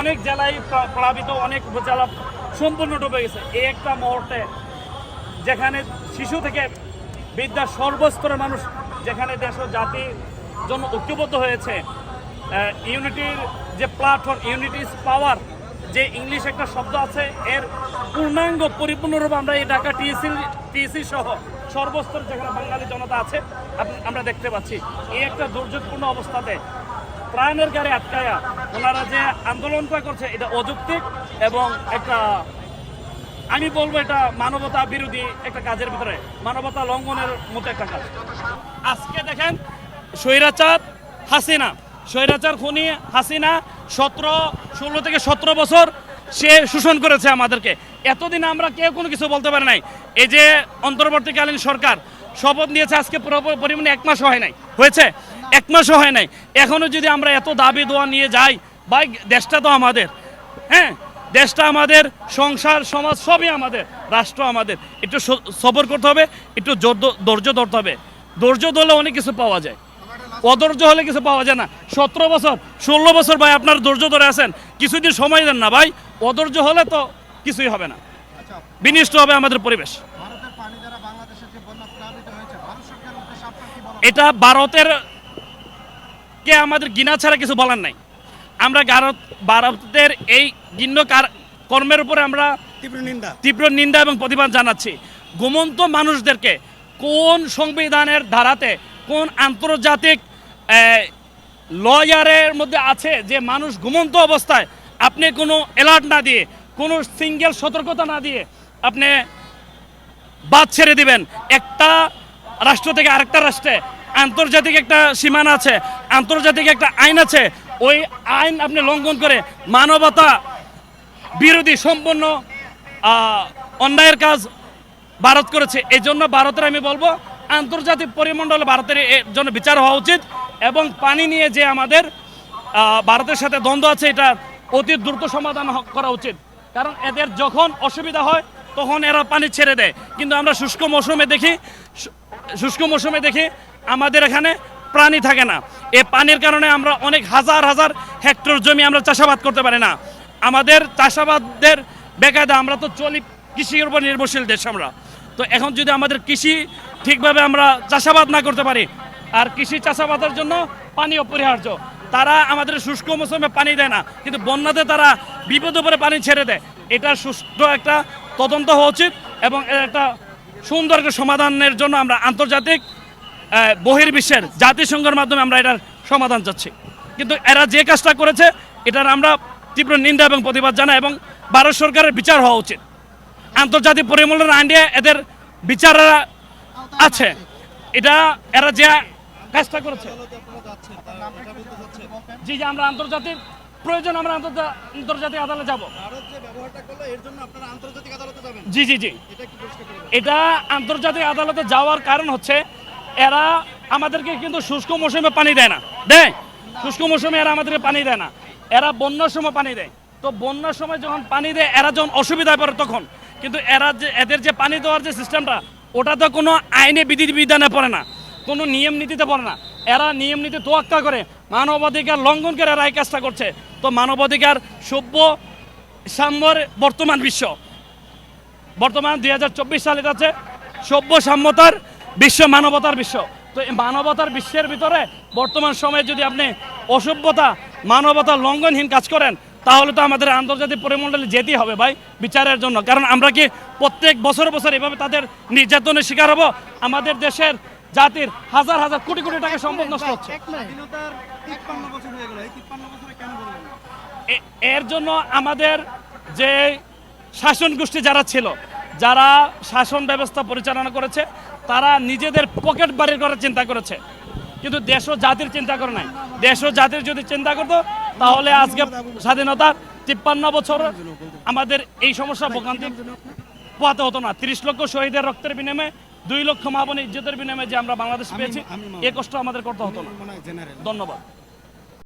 অনেক জেলায় প্লাবিত অনেক উপজেলা সম্পূর্ণ ডুবে গেছে। এই একটা মুহূর্তে যেখানে শিশু থেকে বিদ্যার সর্বস্তরের মানুষ, যেখানে দেশ ও জাতির জন্য ঐক্যবদ্ধ হয়েছে ইউনিটির যে প্ল্যাটফর্ম ইউনিটি পাওয়ার যে ইংলিশ একটা শব্দ আছে, এর পূর্ণাঙ্গ পরিপূর্ণরূপে আমরা এই ঢাকা টিএসসি টিএসসি সহ সর্বস্তর যেখানে বাঙালি জনতা আছে আমরা দেখতে পাচ্ছি। এই একটা দুর্যোগপূর্ণ অবস্থাতে প্রাণের গাড়ি আটকায়া ওনারা যে আন্দোলনটা করছে, এটা অযৌক্তিক এবং একটা, আমি বলব এটা মানবতা বিরোধী একটা কাজের ভিতরে, মানবতা লঙ্ঘনের মতো একটা কাজ। আজকে দেখেন স্বৈরাচার হাসিনা, স্বৈরাচার খুনি হাসিনা সতেরো, ষোলো থেকে সতেরো বছর সে শোষণ করেছে আমাদেরকে। এতদিন আমরা কেউ কোনো কিছু বলতে পারি নাই। এই যে অন্তর্বর্তীকালীন সরকার শপথ নিয়েছে, আজকে পুরো- পরিমাণে এক মাসও হয় নাই। হয়েছে? এক মাসও হয় নাই। এখনও যদি আমরা এত দাবি দোয়া নিয়ে যাই ভাই দেশটা তো আমাদের। হ্যাঁ দেশটা আমাদের সংসার সমাজ সবই আমাদের রাষ্ট্র আমাদের। একটু সবর করতে হবে একটু ধৈর্য ধরতে হবে। ধৈর্য ধরলে অনেক কিছু পাওয়া যায়। অধৈর্য হলে কিছু পাওয়া যায় না। সতেরো বছর ষোলো বছর ভাই আপনার ধৈর্য ধরে আছেন। কিছুদিন সময় দেন না ভাই। অধৈর্য হলে তো কিছুই হবে না। বিনিষ্ট হবে আমাদের পরিবেশ। এটা ভারতের কে আমাদের গিনা ছাড়া কিছু বলার নাই। আমরা ভারত ভারতের এই গিন্ন কর্মের উপরে আমরা তীব্র নিন্দা। তীব্র নিন্দা এবং প্রতিবাদ জানাচ্ছি। ঘুমন্ত মানুষদেরকে কোন সংবিধানের ধারাতে কোন আন্তর্জাতিক লয়ারের মধ্যে আছে যে মানুষ ঘুমন্ত অবস্থায় আপনি কোনো অ্যালার্ট না দিয়ে কোনো সিঙ্গেল সতর্কতা না দিয়ে আপনি বাদ ছেড়ে দিবেন? একটা রাষ্ট্র থেকে আরেকটা রাষ্ট্রে আন্তর্জাতিক একটা সীমানা আছে, আন্তর্জাতিক একটা আইন আছে, ওই আইন আপনি লঙ্ঘন করে মানবতা বিরোধী সম্পূর্ণ অন্যায়ের কাজ ভারত করেছে। এই জন্য ভারতের আমি বলব, আন্তর্জাতিক পরিমণ্ডলে ভারতের এর জন্য বিচার হওয়া উচিত এবং পানি নিয়ে যে আমাদের ভারতের সাথে দ্বন্দ্ব আছে, এটা অতি দ্রুত সমাধান করা উচিত। কারণ এদের যখন অসুবিধা হয় তখন এরা পানি ছেড়ে দেয়। কিন্তু আমরা শুষ্ক মৌসুমে দেখি, শুষ্ক মৌসুমে দেখি আমাদের এখানে প্রাণী থাকে না। এই পানির কারণে আমরা অনেক হাজার হাজার হেক্টর জমি আমরা চাষাবাদ করতে পারি না। আমাদের চাষাবাদের বেকায়দা আমরা তো চলি কৃষির উপর নির্ভরশীল দেশ আমরা। তো এখন যদি আমাদের কৃষি ঠিকভাবে আমরা চাষাবাদ না করতে পারি, আর কৃষি চাষাবাদের জন্য পানি অপরিহার্য, তারা আমাদের শুষ্ক মৌসুমে পানি দেয় না, কিন্তু বন্যাতে তারা বিপদ উপরে পানি ছেড়ে দেয়। এটা সুষ্ঠু একটা তদন্ত হওয়া উচিত এবং একটা সুন্দর সমাধানের জন্য আমরা আন্তর্জাতিক বহির্বিশ্বের জাতিসংঘের মাধ্যমে আমরা এটার সমাধান চাচ্ছি। কিন্তু এরা যে কাজটা করেছে, এটার আমরা তীব্র নিন্দা এবং প্রতিবাদ জানাই এবং ভারত সরকারের বিচার হওয়া উচিত। আন্তর্জাতিক পরিমণ্ডলের আইন এদের বিচার আছে। এটা, এরা যে কাজটা করেছে। জি জি, আমরা আন্তর্জাতিক প্রয়োজন আমরা আন্তর্জাতিক আদালতে যাব। জি জি জি? এটা আন্তর্জাতিক আদালতে যাওয়ার কারণ হচ্ছে এরা আমাদেরকে কিন্তু শুষ্ক মৌসুমে পানি দেয় না। দেয়। শুষ্ক মৌসুমে এরা আমাদেরকে পানি দেয় না। এরা বন্যার সময় পানি দেয়। তো বন্যার সময় যখন পানি দেয় এরা যখন অসুবিধায় পড়ে তখন। কিন্তু এরা যে এদের যে পানি দেওয়ার যে সিস্টেমটা ওটা তো কোনো আইনে বিধি বিধানে পড়ে না। কোনো নিয়ম নীতিতে পড়ে না। এরা নিয়ম নীতি তোয়াক্কা করে, মানবাধিকার লঙ্ঘন করে এরা এই কাজটা করছে। তো মানবাধিকার সভ্য সাম্যর বর্তমান বিশ্ব। বর্তমান দুই হাজার চব্বিশ সালে আছে সভ্য সাম্যতার বিশ্ব, মানবতার বিশ্ব। তো এই মানবতার বিশ্বের ভিতরে বর্তমান সময়ে যদি আপনি অসভ্যতা, মানবতা লঙ্ঘনহীন কাজ করেন, তাহলে তো আমাদের আন্তর্জাতিক পরিমণ্ডলে যেতেই হবে ভাই বিচারের জন্য। কারণ আমরা কি প্রত্যেক বছর বছর এভাবে তাদের নির্যাতনের শিকার হব? আমাদের দেশের জাতির হাজার হাজার কোটি কোটি টাকা সম্পদ নষ্ট হচ্ছে। এর জন্য আমাদের যে শাসন গোষ্ঠী যারা ছিল যারা শাসন ব্যবস্থা পরিচালনা করেছে তারা নিজেদের পকেট বাড়ি করার চিন্তা করেছে। কিন্তু দেশ ও জাতির চিন্তা করে নাই। দেশ ও জাতির যদি চিন্তা করতো তাহলে আজকে স্বাধীনতার তিপ্পান্ন বছর আমাদের এই সমস্যা ভোগান্তি পোয়াতে হতো না। তিরিশ লক্ষ শহীদের রক্তের বিনিময়ে দুই লক্ষ মা বোনের ইজ্জতের বিনিময়ে যে আমরা বাংলাদেশ পেয়েছি এ কষ্ট আমাদের করতে হতো না। ধন্যবাদ।